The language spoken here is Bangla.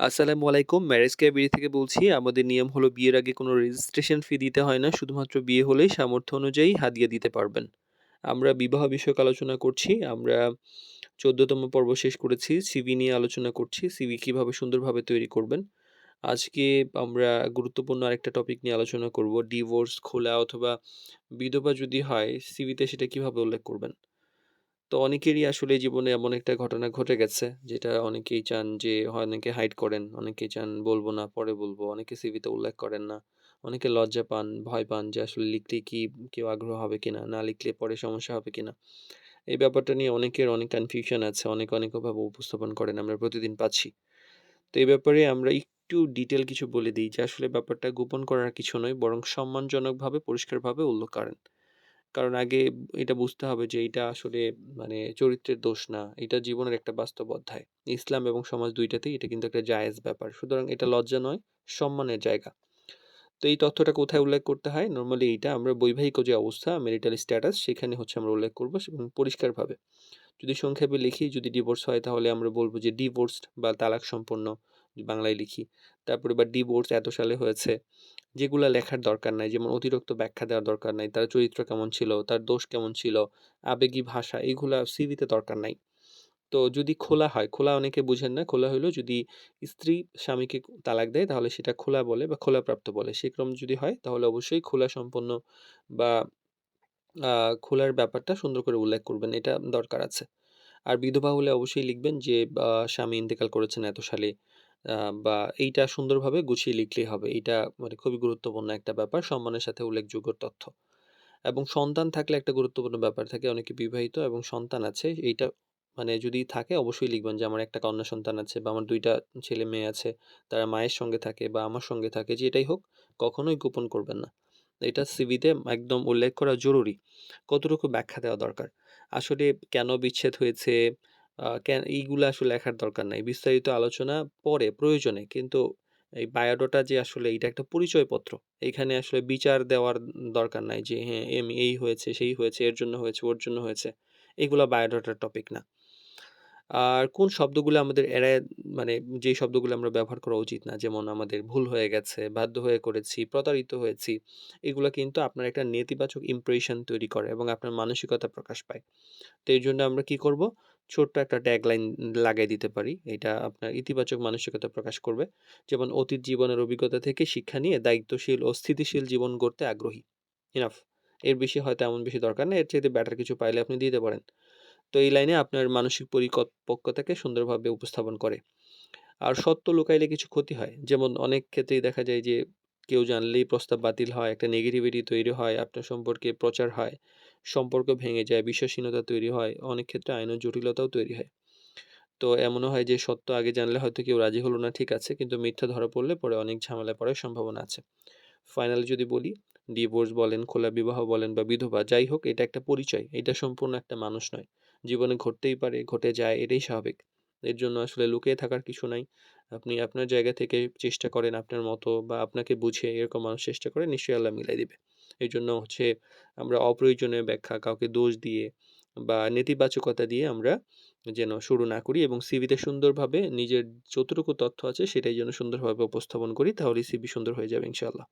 আসসালামু আলাইকুম। ম্যারেজ ক্যাবিরি থেকে বলছি। আমাদের নিয়ম হলো বিয়ের আগে কোনো রেজিস্ট্রেশন ফি দিতে হয় না। শুধুমাত্র বিয়ে হলেই সামর্থ্য অনুযায়ী হাদিয়া দিতে পারবেন। আমরা বিবাহ বিষয়ক আলোচনা করছি। আমরা ১৪ তম পর্ব শেষ করেছি। সিভি নিয়ে আলোচনা করছি। সিভি কীভাবে সুন্দরভাবে তৈরি করবেন। আজকে আমরা গুরুত্বপূর্ণ আরেকটা টপিক নিয়ে আলোচনা করব। ডিভোর্স, খোলা অথবা বিধবা যদি হয় সিভিতে সেটা কীভাবে উল্লেখ করবেন। তো অনেকেরই আসলে জীবনে এমন একটা ঘটনা ঘটে গেছে যেটা অনেকেই চান যে হয় অনেকে হাইড করেন, অনেকে চান বলব না, পরে বলব। অনেকে সিভিতে উল্লেখ করেন না। অনেকে লজ্জা পান, ভয় পান যে আসলে লিখলে কি কেউ আগ্রহ হবে কিনা, না লিখলে পরে সমস্যা হবে কিনা। এই ব্যাপারটা নিয়ে অনেকের অনেক কনফিউশন আছে। অনেকে অনেকভাবে উপস্থাপন করেন আমরা প্রতিদিন পাচ্ছি। তো এই ব্যাপারে আমরা একটু ডিটেল কিছু বলে দিই যে আসলে ব্যাপারটা গোপন করার কিছু নয় বরং সম্মানজনকভাবে পরিষ্কারভাবে উল্লেখ করেন। কারণ আগে এটা বুঝতে হবে যে এটা আসলে মানে চরিত্রের দোষ না। এটা জীবনের একটা বাস্তব অধ্যায়। ইসলাম এবং সমাজ দুইটাতেই এটা কিন্তু একটা জায়েজ ব্যাপার। সুতরাং এটা লজ্জা নয়, সম্মানের জায়গা। তো এই তথ্যটা কোথায় উল্লেখ করতে হয়? নর্মালি এইটা আমরা বৈবাহিক যে অবস্থা, মেরিটাল স্ট্যাটাস সেখানে হচ্ছে আমরা উল্লেখ করব এবং পরিষ্কারভাবে। যদি সংক্ষেপে লিখি যদি ডিভোর্স হয় তাহলে আমরা বলব যে ডিভোর্সড বা তালাক সম্পন্ন বাংলায় লিখি। তারপরে বা ডিভোর্স এত সালে হয়েছে। যেগুলো লেখার দরকার নাই যেমন অতিরিক্ত ব্যাখ্যা দেওয়ার দরকার নাই। তার চরিত্র কেমন ছিল, তার দোষ কেমন ছিল, আবেগী ভাষা এগুলা সিভিতে দরকার নাই। তো যদি খোলা হয়, খোলা অনেকে বুঝেন না। খোলা হইল যদি স্ত্রী স্বামীকে তালাক দেয় তাহলে সেটা খোলা বলে বা খোলাপ্রাপ্ত বলে। সেরকম যদি হয় তাহলে অবশ্যই খোলা সম্পন্ন বা খোলার ব্যাপারটা সুন্দর করে উল্লেখ করবেন। এটা দরকার আছে। আর বিধবা হলে অবশ্যই লিখবেন যে স্বামী ইন্তেকাল করেছেন এত সালে বা এইটা সুন্দরভাবে গুছিয়ে লিখলেই হবে। এইটা মানে খুবই গুরুত্বপূর্ণ একটা ব্যাপার। সম্মানের সাথে উল্লেখযোগ্য তথ্য। এবং সন্তান থাকলে একটা গুরুত্বপূর্ণ ব্যাপার থাকে। অনেকে বিবাহিত এবং সন্তান আছে। এইটা মানে যদি থাকে অবশ্যই লিখবেন যে, আমার একটা কন্যা সন্তান আছে বা আমার দুইটা ছেলে মেয়ে আছে। তারা মায়ের সঙ্গে থাকে বা আমার সঙ্গে থাকে, যেটাই হোক, কখনোই গোপন করবেন না। এটা সিভিতে একদম উল্লেখ করা জরুরি। কতটুকু ব্যাখ্যা দেওয়া দরকার। আসলে কেন বিচ্ছেদ হয়েছে কেন এইগুলা আসলে লেখার দরকার নাই। বিস্তারিত আলোচনা পরে প্রয়োজনে। কিন্তু এই বায়োডাটা যে আসলে এটা একটা পরিচয়পত্র। এখানে আসলে বিচার দেওয়ার দরকার নাই যে হ্যাঁ, এম এই হয়েছে, সেই হয়েছে, এর জন্য হয়েছে, ওর জন্য হয়েছে। এগুলা বায়োডাটার টপিক না। আর কোন শব্দগুলো আমাদের এড়ায় মানে যেই শব্দগুলো আমরা ব্যবহার করা উচিত না। যেমন আমাদের ভুল হয়ে গেছে, বাধ্য হয়ে করেছি, প্রতারিত হয়েছি। এগুলা কিন্তু আপনার একটা নেতিবাচক ইমপ্রেশন তৈরি করে এবং আপনার মানসিকতা প্রকাশ পায়। তো এই জন্য আমরা কি করব? ছোট্ট একটা ট্যাগলাইন লাগাই দিতে পারি। এটা আপনার ইতিবাচক মানসিকতা প্রকাশ করবে। যেমন, অতীত জীবনের অভিজ্ঞতা থেকে শিক্ষা নিয়ে দায়িত্বশীল ও স্থিতিশীল জীবন গড়তে আগ্রহী। ইনাফ। এর বেশি হয়তো এমন বেশি দরকার নেই। এর চাইতে বেটার কিছু পাইলে আপনি দিতে পারেন। তো এই লাইনে আপনার মানসিক পরিপক্কতাকে সুন্দরভাবে উপস্থাপন করে। আর সত্য লুকাইলে কিছু ক্ষতি হয়। যেমন, অনেক ক্ষেত্রেই দেখা যায় যে কেউ জানলেই প্রস্তাব বাতিল হয়, একটা নেগেটিভিটি তৈরি হয়, আপনার সম্পর্কে প্রচার হয়, সম্পর্ক ভেঙে যায়, বিশ্বাসীনতা তৈরি হয়, অনেক ক্ষেত্রে আইনের জটিলতাও তৈরি হয়। তো এমনও হয় যে সত্য আগে জানলে হয়তো কেউ রাজি হলো না ঠিক আছে। কিন্তু মিথ্যা ধরা পড়লে পরে অনেক ঝামেলা পড়ার সম্ভাবনা আছে। ফাইনালি যদি বলি ডিভোর্স বলেন, খোলা বিবাহ বলেন বা বিধবা যাই হোক এটা একটা পরিচয়। এটা সম্পূর্ণ একটা মানুষ নয়। জীবনে ঘটতেই পারে, ঘটে যায় এটাই স্বাভাবিক। এর জন্য আসলে লুকিয়ে থাকার কিছু নাই। আপনি আপনার জায়গা থেকে চেষ্টা করেন আপনার মতো বা আপনাকে বুঝে এরকম মানুষ চেষ্টা করে নিশ্চয়ই আল্লাহ মিলাই দিবে। জন্য হচ্ছে আমরা অপ্রয়োজনীয় ব্যাখ্যা, কাউকে দোষ দিয়ে বা নেতিবাচকতা দিয়ে আমরা যেন শুরু না করি এবং সিভিতে সুন্দরভাবে নিজের যতটুকু তথ্য আছে সেটাই যেন সুন্দরভাবে উপস্থাপন করি তাহলেই সিভি সুন্দর হয়ে যাবে ইনশাআল্লাহ।